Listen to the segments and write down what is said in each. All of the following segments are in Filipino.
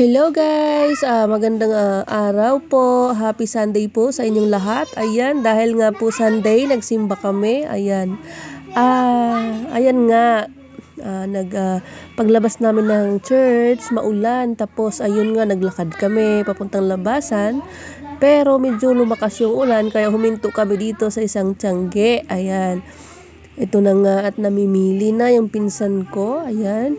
Hello guys! Ah, magandang ah, araw po. Happy Sunday po sa inyong lahat. Ayan, dahil nga po Sunday, nagsimba kami. Ayan. Ah, ayan nga. Ah, nag ah, paglabas namin ng church, maulan. Tapos ayun nga naglakad kami papuntang labasan. Pero medyo lumakas yung ulan kaya huminto kami dito sa isang tiyangge. Ayan. Ito na nga at namimili na yung pinsan ko. Ayan.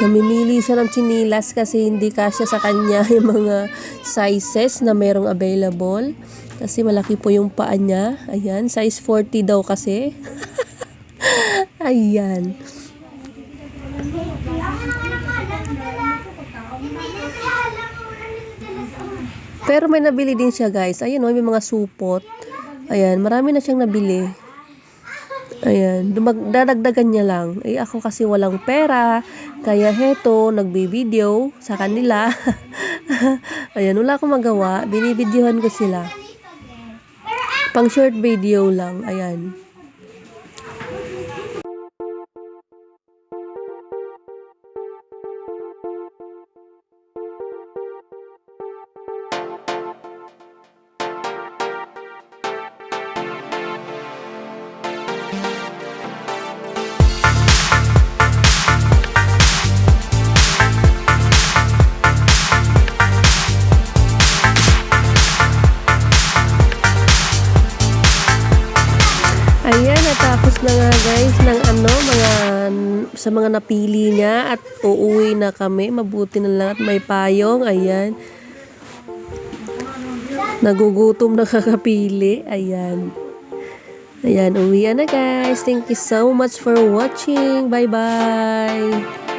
Namimili siya ng chinilas kasi hindi kasya sa kanya yung mga sizes na merong available. Kasi malaki po yung paa niya. Ayan, size 40 daw kasi. Ayan. Pero may nabili din siya guys. Ayan o, may mga supot. Ayan, marami na siyang nabili. Ayan, dumag- dadagdagan niya lang. Eh ako kasi walang pera, kaya heto, nagbi-video sa kanila. Ayan, wala akong magawa, binibidyohan ko sila. Pang short video lang, ayan. Ayan, natapos na nga guys ng ano, mga sa mga napili niya at uuwi na kami. Mabuti na lang at may payong. Ayan. Nagugutom na kakapili. Ayan. Ayan, uwi na guys. Thank you so much for watching. Bye-bye.